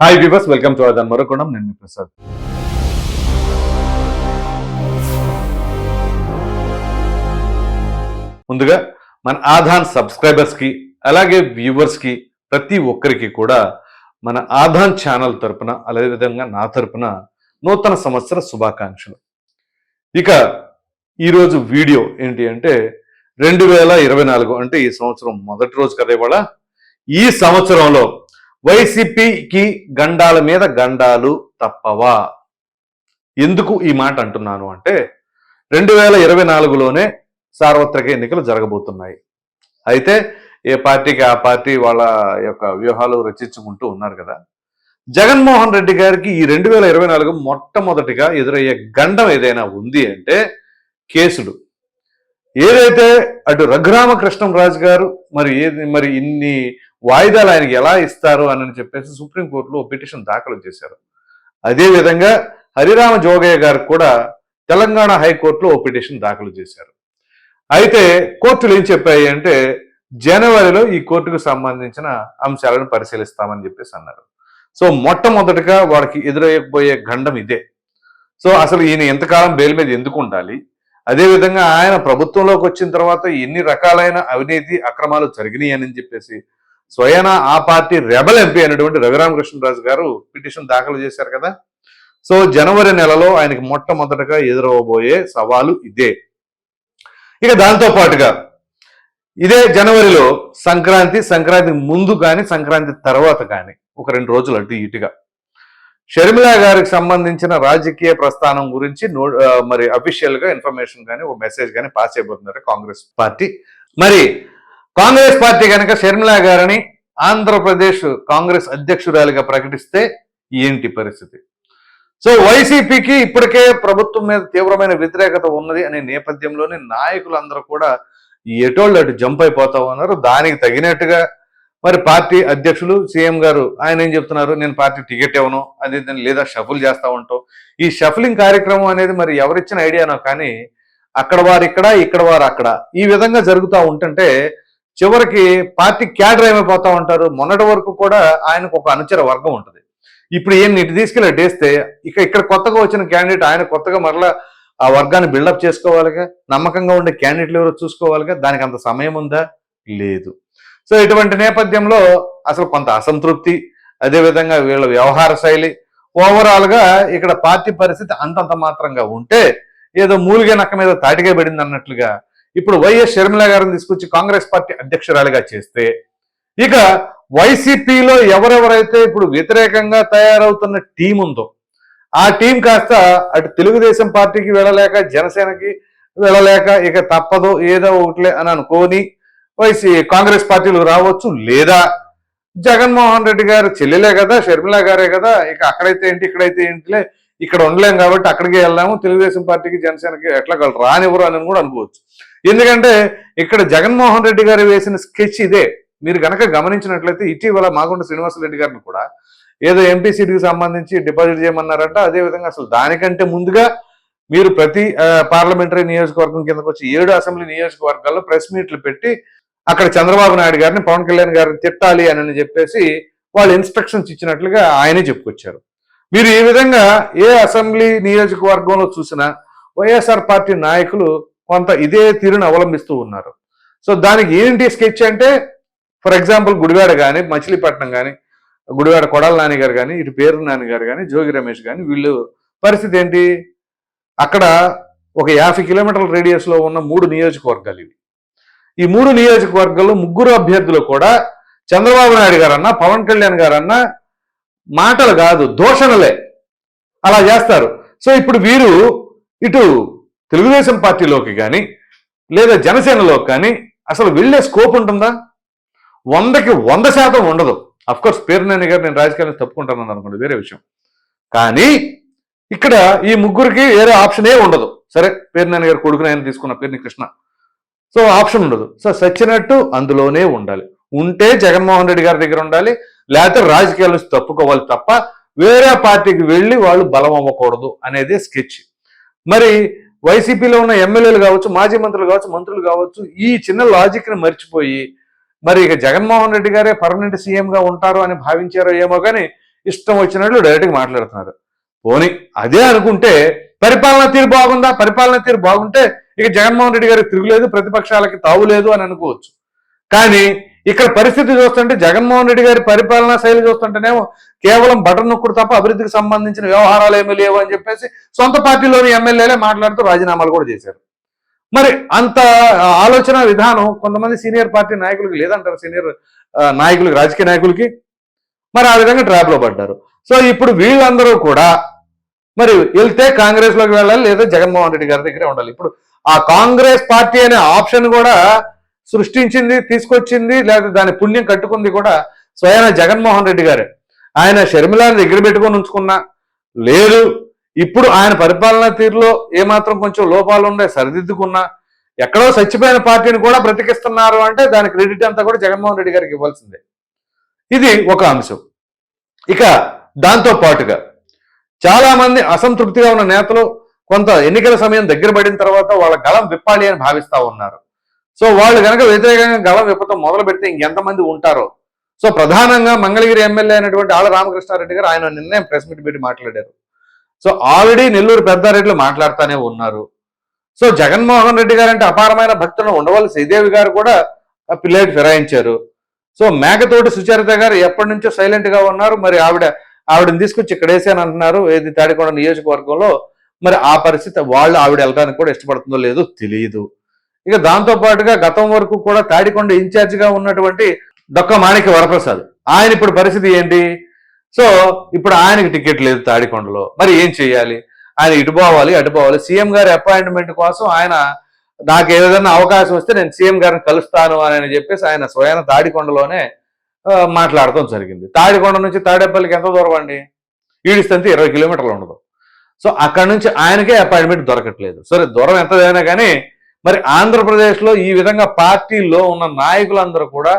Hi viewers welcome to అదన్ మరొకడం నేను మీ ప్రసాద్ ముందుగా మన ఆధాన్ సబ్స్క్రైబర్స్కి అలాగే వ్యూవర్స్కి ప్రతి ఒక్కరికి కూడా మన ఆధాన్ ఛానల్ తరపున అదేవిధంగా నా తరపున నూతన సంవత్సర శుభాకాంక్షలు. ఇక ఈరోజు వీడియో ఏంటి అంటే రెండు వేల ఇరవై నాలుగు అంటే ఈ సంవత్సరం మొదటి రోజు కదా ఇవాళ. ఈ సంవత్సరంలో వైసీపీకి గండాల మీద గండాలు తప్పవా? ఎందుకు ఈ మాట అంటున్నాను అంటే రెండు వేల ఇరవై నాలుగులోనే సార్వత్రిక ఎన్నికలు జరగబోతున్నాయి. అయితే ఏ పార్టీకి ఆ పార్టీ వాళ్ళ యొక్క వ్యూహాలు రచించుకుంటూ ఉన్నారు కదా. జగన్మోహన్ రెడ్డి గారికి ఈ రెండు వేల ఇరవై నాలుగు మొట్టమొదటిగా ఎదురయ్యే గండం ఏదైనా ఉంది అంటే కేసులు. ఏదైతే అటు రఘురామకృష్ణంరాజు గారు మరి ఏది మరి ఇన్ని వాయిదాలు ఆయనకి ఎలా ఇస్తారు అని చెప్పేసి సుప్రీంకోర్టులో పిటిషన్ దాఖలు చేశారు. అదేవిధంగా హరిరామ జోగయ్య గారు కూడా తెలంగాణ హైకోర్టులో ఓ పిటిషన్ దాఖలు చేశారు. అయితే కోర్టులు ఏం చెప్పాయి అంటే జనవరిలో ఈ కోర్టుకు సంబంధించిన అంశాలను పరిశీలిస్తామని చెప్పేసి అన్నారు. సో మొట్టమొదటిగా వాడికి ఎదురయ్యకపోయే గండం ఇదే. సో అసలు ఈయన ఎంతకాలం బెయిల్ మీద ఎందుకు ఉండాలి? అదేవిధంగా ఆయన ప్రభుత్వంలోకి వచ్చిన తర్వాత ఎన్ని రకాలైన అవినీతి అక్రమాలు జరిగినాయి అని చెప్పేసి స్వయాన ఆ పార్టీ రెబల్ ఎంపీ అయినటువంటి రఘురామకృష్ణరాజు గారు పిటిషన్ దాఖలు చేశారు కదా. సో జనవరి నెలలో ఆయనకి మొట్టమొదటగా ఎదురవబోయే సవాలు ఇదే. ఇక దాంతో పాటుగా ఇదే జనవరిలో సంక్రాంతి సంక్రాంతి ముందు కానీ సంక్రాంతి తర్వాత కానీ ఒక రెండు రోజులు అటు ఇటుగా. షర్మిల గారికి సంబంధించిన రాజకీయ ప్రస్థానం గురించి నో మరి అఫీషియల్గా ఇన్ఫర్మేషన్ కానీ ఒక మెసేజ్ కానీ పాస్ అయిపోతున్నారు కాంగ్రెస్ పార్టీ. మరి కాంగ్రెస్ పార్టీ కనుక షర్మిల గారిని ఆంధ్రప్రదేశ్ కాంగ్రెస్ అధ్యక్షురాలిగా ప్రకటిస్తే ఏంటి పరిస్థితి? సో వైసీపీకి ఇప్పటికే ప్రభుత్వం మీద తీవ్రమైన వ్యతిరేకత ఉన్నది అనే నేపథ్యంలోనే నాయకులందరూ కూడా ఎటోళ్ళు అటు జంప్ అయిపోతా ఉన్నారు. దానికి తగినట్టుగా మరి పార్టీ అధ్యక్షులు సీఎం గారు ఆయన ఏం చెప్తున్నారు? నేను పార్టీ టికెట్ ఇవ్వను అది ఇది లేదా షఫుల్ చేస్తా ఉంటాం. ఈ షఫలింగ్ కార్యక్రమం అనేది మరి ఎవరిచ్చిన ఐడియానో కానీ అక్కడ వారు ఇక్కడ ఇక్కడ వారు అక్కడ ఈ విధంగా జరుగుతూ ఉంటుంటే చివరికి పార్టీ క్యాడర్ ఏమైపోతా ఉంటారు? మొన్నటి వరకు కూడా ఆయనకు ఒక అనుచర వర్గం ఉంటుంది. ఇప్పుడు ఏం ఇటు తీసుకెళ్ళి అడ్డేస్తే ఇక ఇక్కడ కొత్తగా వచ్చిన క్యాండిడేట్ ఆయన కొత్తగా మరలా ఆ వర్గాన్ని బిల్డప్ చేసుకోవాలిగా నమ్మకంగా ఉండే క్యాండిడేట్లు ఎవరో చూసుకోవాలిగా దానికి అంత సమయం ఉందా? లేదు. సో ఇటువంటి నేపథ్యంలో అసలు కొంత అసంతృప్తి అదేవిధంగా వీళ్ళ వ్యవహార శైలి ఓవరాల్గా ఇక్కడ పార్టీ పరిస్థితి అంతంత మాత్రంగా ఉంటే ఏదో మూలిగే నక్క మీద తాటిగా పడింది అన్నట్లుగా ఇప్పుడు వైఎస్ షర్మిల గారిని తీసుకొచ్చి కాంగ్రెస్ పార్టీ అధ్యక్షురాలిగా చేస్తే ఇక వైసీపీలో ఎవరెవరైతే ఇప్పుడు వ్యతిరేకంగా తయారవుతున్న టీం ఉందో ఆ టీం కాస్త అటు తెలుగుదేశం పార్టీకి వెళ్ళలేక జనసేనకి వెళ్ళలేక ఇక తప్పదు ఏదో ఒకటిలే అని అనుకోని వైసీ కాంగ్రెస్ పార్టీలు రావచ్చు లేదా? జగన్మోహన్ రెడ్డి గారు చెల్లెలే కదా షర్మిల గారే కదా ఇక అక్కడైతే ఏంటి ఇక్కడైతే ఏంటిలే ఇక్కడ ఉండలేం కాబట్టి అక్కడికి వెళ్దాము తెలుగుదేశం పార్టీకి జనసేనకి ఎట్లా రానివ్వరు అని కూడా అనుకోవచ్చు. ఎందుకంటే ఇక్కడ జగన్మోహన్ రెడ్డి గారు వేసిన స్కెచ్ ఇదే. మీరు గనక గమనించినట్లయితే ఇటీవల మాగుంట శ్రీనివాసరెడ్డి గారిని కూడా ఏదో ఎంపీ సీటుకి సంబంధించి డిపాజిట్ చేయమన్నారంట. అదే విధంగా అసలు దానికంటే ముందుగా మీరు ప్రతి పార్లమెంటరీ నియోజకవర్గం కిందకు వచ్చి ఏడు అసెంబ్లీ నియోజకవర్గాల్లో ప్రెస్ మీట్లు పెట్టి అక్కడ చంద్రబాబు నాయుడు గారిని పవన్ కళ్యాణ్ గారిని తిట్టాలి అని చెప్పేసి వాళ్ళు ఇన్స్ట్రక్షన్స్ ఇచ్చినట్లుగా ఆయనే చెప్పుకొచ్చారు. మీరు ఈ విధంగా ఏ అసెంబ్లీ నియోజకవర్గంలో చూసినా వైఎస్ఆర్ పార్టీ నాయకులు కొంత ఇదే తీరును అవలంబిస్తూ ఉన్నారు. సో దానికి ఏంటి స్కెచ్ అంటే ఫర్ ఎగ్జాంపుల్ గుడివాడ కానీ మచిలీపట్నం కానీ గుడివాడ కొడాల నాని గారు కానీ ఇటు పేరు నాని గారు కానీ జోగి రమేష్ కానీ వీళ్ళు పరిస్థితి ఏంటి? అక్కడ ఒక యాభై కిలోమీటర్ల రేడియస్లో ఉన్న మూడు నియోజకవర్గాలు ఇవి. ఈ మూడు నియోజకవర్గాల్లో ముగ్గురు అభ్యర్థులు కూడా చంద్రబాబు నాయుడు గారన్నా పవన్ కళ్యాణ్ గారన్నా మాటలు కాదు దోషణలే. అలా చేస్తారు. సో ఇప్పుడు వీరు ఇటు తెలుగుదేశం పార్టీలోకి కానీ లేదా జనసేనలోకి కానీ అసలు వెళ్ళే స్కోప్ ఉంటుందా? వందకి వంద శాతం ఉండదు. అఫ్కోర్స్ పేరునేని గారు నేను రాజకీయాలను తప్పుకుంటానని అనుకోండి వేరే విషయం. కానీ ఇక్కడ ఈ ముగ్గురికి వేరే ఆప్షనే ఉండదు. సరే పేరునేని గారు కొడుకుని ఆయన తీసుకున్న పేరుని కృష్ణ. సో ఆప్షన్ ఉండదు. సో సచ్చినట్టు అందులోనే ఉండాలి. ఉంటే జగన్మోహన్ రెడ్డి గారి దగ్గర ఉండాలి లేకపోతే రాజకీయాల నుంచి తప్పుకోవాలి తప్ప వేరే పార్టీకి వెళ్ళి వాళ్ళు బలం అవ్వకూడదు అనేది స్కెచ్ మరి వైసీపీలో ఉన్న ఎమ్మెల్యేలు కావచ్చు మాజీ మంత్రులు కావచ్చు మంత్రులు కావచ్చు ఈ చిన్న లాజిక్ని మర్చిపోయి మరి ఇక జగన్మోహన్ రెడ్డి గారే పర్మనెంట్ సీఎంగా ఉంటారు అని భావించారో ఏమో కానీ ఇష్టం వచ్చినట్లు డైరెక్ట్గా మాట్లాడుతున్నారు. పోనీ అదే అనుకుంటే పరిపాలన తీరు బాగుందా? పరిపాలన తీరు బాగుంటే ఇక జగన్మోహన్ రెడ్డి గారికి తిరుగులేదు ప్రతిపక్షాలకి తావులేదు అని అనుకోవచ్చు. కానీ ఇక్కడ పరిస్థితి చూస్తుంటే జగన్మోహన్ రెడ్డి గారి పరిపాలనా శైలి చూస్తుంటేనేమో కేవలం బటన్ నొక్కుడు తప్ప అభివృద్ధికి సంబంధించిన వ్యవహారాలు ఏమీ లేవు అని చెప్పేసి సొంత పార్టీలోని ఎమ్మెల్యేలే మాట్లాడుతూ రాజీనామాలు కూడా చేశారు. మరి అంత ఆలోచన విధానం కొంతమంది సీనియర్ పార్టీ నాయకులకి లేదంటారు సీనియర్ నాయకులకి రాజకీయ నాయకులకి. మరి ఆ విధంగా ట్రాప్లో పడ్డారు. సో ఇప్పుడు వీళ్ళందరూ కూడా మరి వెళ్తే కాంగ్రెస్లోకి వెళ్ళాలి లేదా జగన్మోహన్ రెడ్డి గారి దగ్గరే ఉండాలి. ఇప్పుడు ఆ కాంగ్రెస్ పార్టీ అనే ఆప్షన్ కూడా సృష్టించింది తీసుకొచ్చింది లేదా దాని పుణ్యం కట్టుకుంది కూడా స్వయాన జగన్మోహన్ రెడ్డి గారే. ఆయన షర్మిలాని దగ్గర పెట్టుకొని ఉంచుకున్నా. లేదు ఇప్పుడు ఆయన పరిపాలనా తీరులో ఏమాత్రం కొంచెం లోపాలు ఉండే సరిదిద్దుకున్నా. ఎక్కడో చచ్చిపోయిన పార్టీని కూడా బ్రతికిస్తున్నారు అంటే దాని క్రెడిట్ అంతా కూడా జగన్మోహన్ రెడ్డి గారికి ఇవ్వాల్సిందే. ఇది ఒక అంశం. ఇక దాంతో పాటుగా చాలా మంది అసంతృప్తిగా ఉన్న నేతలు కొంత ఎన్నికల సమయం దగ్గర పడిన తర్వాత వాళ్ళ గళం విప్పాలి అని భావిస్తా ఉన్నారు. సో వాళ్ళు కనుక వ్యతిరేకంగా గళం విప్పటం మొదలు పెడితే ఇంకెంతమంది ఉంటారో. సో ప్రధానంగా మంగళగిరి ఎమ్మెల్యే అయినటువంటి ఆళ్ళ రామకృష్ణారెడ్డి గారు ఆయన నిన్నే ప్రెస్ మీట్ పెట్టి మాట్లాడారు. సో ఆల్రెడీ నెల్లూరు పెద్దారెడ్లు మాట్లాడుతూనే ఉన్నారు. సో జగన్మోహన్ రెడ్డి గారు అంటే అపారమైన భక్తులు ఉండవల్లి శ్రీదేవి గారు కూడా ఆ ఫిరాయించారు. సో మేకతోటి సుచరిత గారు ఎప్పటి నుంచో సైలెంట్గా ఉన్నారు. మరి ఆవిడ ఆవిడని తీసుకొచ్చి ఇక్కడ వేసాను అంటున్నారు. ఏది తాడికొండ నియోజకవర్గంలో. మరి ఆ పరిస్థితి వాళ్ళు ఆవిడ వెళ్ళడానికి కూడా ఇష్టపడుతుందో లేదో తెలియదు ఇక దాంతో పాటుగా గతం వరకు కూడా తాడికొండ ఇన్ఛార్జిగా ఉన్నటువంటి డొక్క మాణిక్య వరప్రసాద్. ఆయన ఇప్పుడు పరిస్థితి ఏంటి? సో ఇప్పుడు ఆయనకి టికెట్ లేదు తాడికొండలో. మరి ఏం చేయాలి? ఆయన ఇటు పోవాలి అటు పోవాలి. సీఎం గారి అపాయింట్మెంట్ కోసం ఆయన నాకు ఏదైనా అవకాశం వస్తే నేను సీఎం గారిని కలుస్తాను అని చెప్పేసి ఆయన స్వయాన తాడికొండలోనే మాట్లాడటం జరిగింది. తాడికొండ నుంచి తాడేపల్లికి ఎంత దూరం అండి? ఈడిస్తంతే ఇరవై కిలోమీటర్లు ఉండదు. సో అక్కడ నుంచి ఆయనకే అపాయింట్మెంట్ దొరకట్లేదు. సరే దూరం ఎంతదైనా కానీ మరి ఆంధ్రప్రదేశ్లో ఈ విధంగా పార్టీల్లో ఉన్న నాయకులందరూ కూడా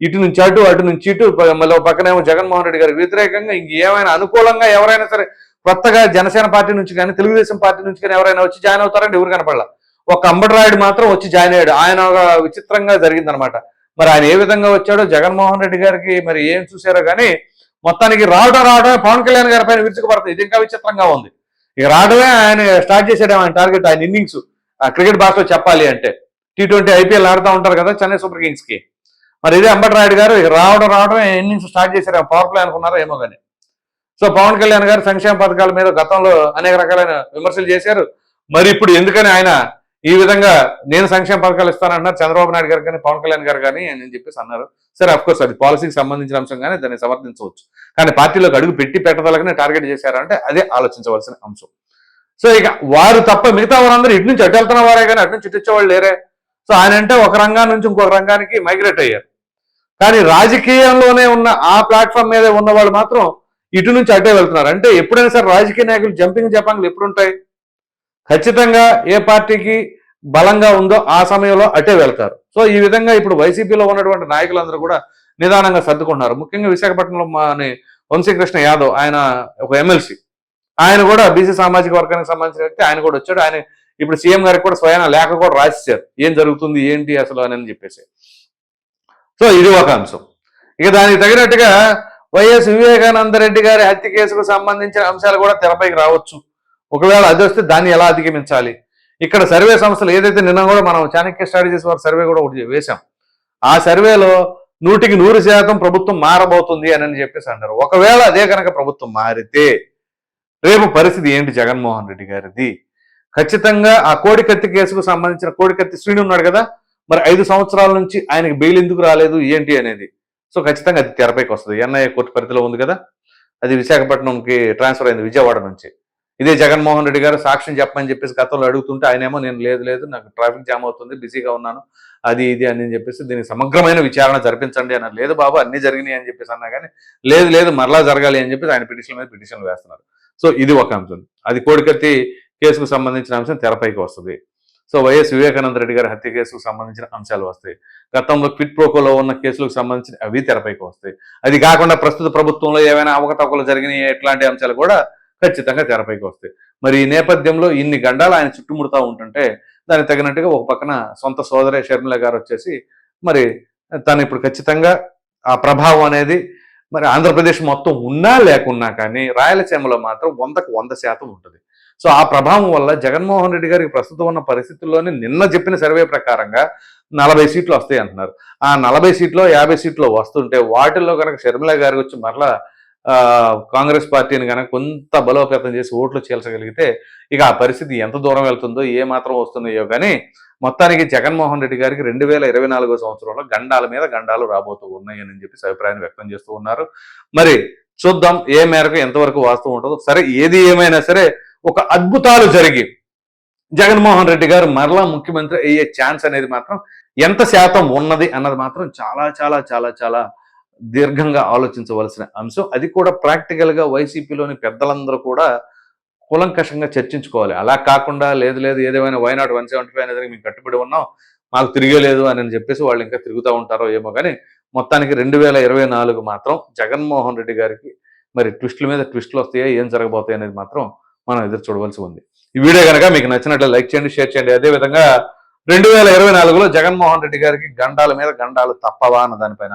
ఇటు నుంచి అటు అటు నుంచి ఇటు మళ్ళీ పక్కనేమో జగన్మోహన్ రెడ్డి గారికి వ్యతిరేకంగా ఇంక ఏమైనా అనుకూలంగా ఎవరైనా సరే కొత్తగా జనసేన పార్టీ నుంచి కానీ తెలుగుదేశం పార్టీ నుంచి కానీ ఎవరైనా వచ్చి జాయిన్ అవుతారంటే ఎవరు కనపడాల. ఒక అంబడరాయుడు మాత్రం వచ్చి జాయిన్ అయ్యాడు. ఆయన ఒక విచిత్రంగా జరిగిందనమాట. మరి ఆయన ఏ విధంగా వచ్చాడో జగన్మోహన్ రెడ్డి గారికి మరి ఏం చూసారో కానీ మొత్తానికి రావడం రావడమే పవన్ కళ్యాణ్ గారి పైన విరుచుకుపడుతుంది. ఇది ఇంకా విచిత్రంగా ఉంది. ఇక రావడమే ఆయన స్టార్ట్ చేసాడు ఆయన టార్గెట్ ఆయన ఇన్నింగ్స్. క్రికెట్ భాషలో చెప్పాలి అంటే. టీ ట్వంటీ ఐపీఎల్ ఆడుతూ ఉంటారు కదా చెన్నై సూపర్ కింగ్స్కి. మరి ఇదే అంబటరాయుడు గారు రావడం రావడం ఇన్నింగ్స్ స్టార్ట్ చేశారు? పవర్ ప్లే అనుకున్నారో ఏమో కానీ సో పవన్ కళ్యాణ్ గారు సంక్షేమ పథకాల మీద గతంలో అనేక రకాలైన విమర్శలు చేశారు. మరి ఇప్పుడు ఎందుకని ఆయన ఈ విధంగా నేను సంక్షేమ పథకాలు ఇస్తానన్నారు చంద్రబాబు నాయుడు గారు కానీ పవన్ కళ్యాణ్ గారు కానీ అని చెప్పేసి అన్నారు. సరే అఫ్కోర్స్ అది పాలసీకి సంబంధించిన అంశం కానీ దాన్ని సమర్థించవచ్చు. కానీ పార్టీలోకి అడుగు పెట్టి పెట్టదలకనే టార్గెట్ చేశారంటే అదే ఆలోచించవలసిన అంశం. సో ఇక వారు తప్ప మిగతా వారందరూ ఇటు నుంచి అటు వెళ్తున్న వారే కానీ అటు నుంచి ఇటు వచ్చేవాళ్ళు లేరే. సో ఆయన అంటే ఒక రంగం నుంచి ఇంకొక రంగానికి మైగ్రేట్ అయ్యారు. కానీ రాజకీయంలోనే ఉన్న ఆ ప్లాట్ఫామ్ మీద ఉన్న వాళ్ళు మాత్రం ఇటు నుంచి అటే వెళ్తున్నారు. అంటే ఎప్పుడైనా సరే రాజకీయ నాయకులు జంపింగ్ జపాంగ్లు ఎప్పుడుంటాయి? ఖచ్చితంగా ఏ పార్టీకి బలంగా ఉందో ఆ సమయంలో అటే వెళ్తారు. సో ఈ విధంగా ఇప్పుడు వైసీపీలో ఉన్నటువంటి నాయకులందరూ కూడా నిదానంగా సర్దుకున్నారు ముఖ్యంగా విశాఖపట్నంలో మా వంశీకృష్ణ యాదవ్ ఆయన ఒక ఎమ్మెల్సీ. ఆయన కూడా బీసీ సామాజిక వర్గానికి సంబంధించిన వ్యక్తి ఆయన కూడా వచ్చాడు. ఆయన ఇప్పుడు సీఎం గారికి కూడా స్వయాన లేఖ కూడా రాసిచ్చారు. ఏం జరుగుతుంది ఏంటి అసలు అని చెప్పేసి. సో ఇది ఒక అంశం. ఇక దానికి తగినట్టుగా వైఎస్ వివేకానంద రెడ్డి గారి హత్య కేసుకు సంబంధించిన అంశాలు కూడా తెరపైకి రావచ్చు. ఒకవేళ అది వస్తే దాన్ని ఎలా అధిగమించాలి? ఇక్కడ సర్వే సంస్థలు ఏదైతే నిన్న కూడా మనం చాణక్య స్ట్రాటజీస్ వారి సర్వే కూడా ఒకటి వేశాం. ఆ సర్వేలో నూటికి నూరు శాతం ప్రభుత్వం మారబోతుంది అని అని చెప్పేసి అన్నారు. ఒకవేళ అదే కనుక ప్రభుత్వం మారితే రేపు పరిస్థితి ఏంటి జగన్మోహన్ రెడ్డి గారిది? ఖచ్చితంగా ఆ కోడికత్తి కేసుకు సంబంధించిన కోడికత్తి శ్రీని ఉన్నాడు కదా? మరి ఐదు సంవత్సరాల నుంచి ఆయనకి బెయిల్ ఎందుకు రాలేదు? ఏంటి అనేది. సో ఖచ్చితంగా అది తెరపైకి వస్తుంది. ఎన్ఐఏ కోర్టు పరిధిలో ఉంది కదా? అది విశాఖపట్నంకి ట్రాన్స్ఫర్ అయింది విజయవాడ నుంచి. ఇదే జగన్మోహన్ రెడ్డి గారు సాక్ష్యం చెప్పమని చెప్పేసి గతంలో అడుగుతుంటే ఆయనేమో నేను లేదు లేదు నాకు ట్రాఫిక్ జామ్ అవుతుంది బిజీగా ఉన్నాను అది ఇది అని చెప్పేసి దీనికి సమగ్రమైన విచారణ జరిపించండి అన్నారు. లేదు బాబు అన్ని జరిగినాయి అని చెప్పేసి అన్నా కానీ లేదు లేదు మరలా జరగాలి అని చెప్పేసి ఆయన పిటిషన్ మీద పిటిషన్లు వేస్తున్నారు. సో ఇది ఒక అంశం. అది కోడికత్తి కేసుకు సంబంధించిన అంశం తెరపైకి వస్తుంది. సో వైఎస్ వివేకానంద రెడ్డి గారి హత్య కేసుకు సంబంధించిన అంశాలు వస్తాయి. గతంలో క్విట్ ప్రోకోలో ఉన్న కేసులకు సంబంధించిన అవి తెరపైకి వస్తాయి. అది కాకుండా ప్రస్తుత ప్రభుత్వంలో ఏమైనా అవకతవకలు జరిగిన ఎట్లాంటి అంశాలు కూడా ఖచ్చితంగా తెరపైకి వస్తాయి. మరి ఈ నేపథ్యంలో ఇన్ని గండాలు ఆయన చుట్టుముడుతూ ఉంటుంటే దానికి తగినట్టుగా ఒక పక్కన సొంత సోదరే షర్మిల గారు వచ్చేసి మరి తను ఇప్పుడు ఖచ్చితంగా ఆ ప్రభావం అనేది మరి ఆంధ్రప్రదేశ్ మొత్తం ఉన్నా లేకున్నా కానీ రాయలసీమలో మాత్రం వందకు వంద శాతం ఉంటుంది. సో ఆ ప్రభావం వల్ల జగన్మోహన్ రెడ్డి గారికి ప్రస్తుతం ఉన్న పరిస్థితుల్లోనే నిన్న చెప్పిన సర్వే ప్రకారంగా నలభై సీట్లు వస్తాయి అంటున్నారు. ఆ నలభై సీట్లో యాభై సీట్లు వస్తుంటే వాటిల్లో కనుక షర్మిల గారికి వచ్చి మరలా కాంగ్రెస్ పార్టీని కనుక కొంత బలోపేతం చేసి ఓట్లు చీల్చగలిగితే ఇక ఆ పరిస్థితి ఎంత దూరం వెళ్తుందో ఏ మాత్రం వస్తున్నాయో కానీ మొత్తానికి జగన్మోహన్ రెడ్డి గారికి రెండు వేల ఇరవై నాలుగో సంవత్సరంలో గండాల మీద గండాలు రాబోతూ ఉన్నాయని చెప్పి అభిప్రాయాన్ని వ్యక్తం చేస్తూ ఉన్నారు. మరి చూద్దాం ఏ మేరకు ఎంతవరకు వాస్తవం ఉంటుందో. సరే ఏది ఏమైనా సరే ఒక అద్భుతాలు జరిగి జగన్మోహన్ రెడ్డి గారు మరలా ముఖ్యమంత్రి అయ్యే ఛాన్స్ అనేది మాత్రం ఎంత శాతం ఉన్నది అన్నది మాత్రం చాలా చాలా చాలా చాలా దీర్ఘంగా ఆలోచించవలసిన అంశం. అది కూడా ప్రాక్టికల్గా వైసీపీలోని పెద్దలందరూ కూడా కూలంకషంగా చర్చించుకోవాలి. అలా కాకుండా లేదు లేదు ఏదేమైనా వైనాట్ వన్ సెవెంటీ ఫైవ్ అనేది మేము కట్టుబడి ఉన్నాం. మాకు తిరిగేలేదు అని చెప్పేసి వాళ్ళు ఇంకా తిరుగుతూ ఉంటారో ఏమో కానీ మొత్తానికి రెండు వేల ఇరవై నాలుగు మాత్రం జగన్మోహన్ రెడ్డి గారికి మరి ట్విస్టుల మీద ట్విస్టులు వస్తాయా ఏం జరగబోతాయి అనేది మాత్రం మనం ఎదురు చూడవలసి ఉంది. ఈ వీడియో కనుక మీకు నచ్చినట్లు లైక్ చేయండి షేర్ చేయండి. అదే విధంగా రెండు వేల ఇరవై నాలుగులో జగన్మోహన్ రెడ్డి గారికి గండాల మీద గండాలు తప్పవా అన్న దానిపైన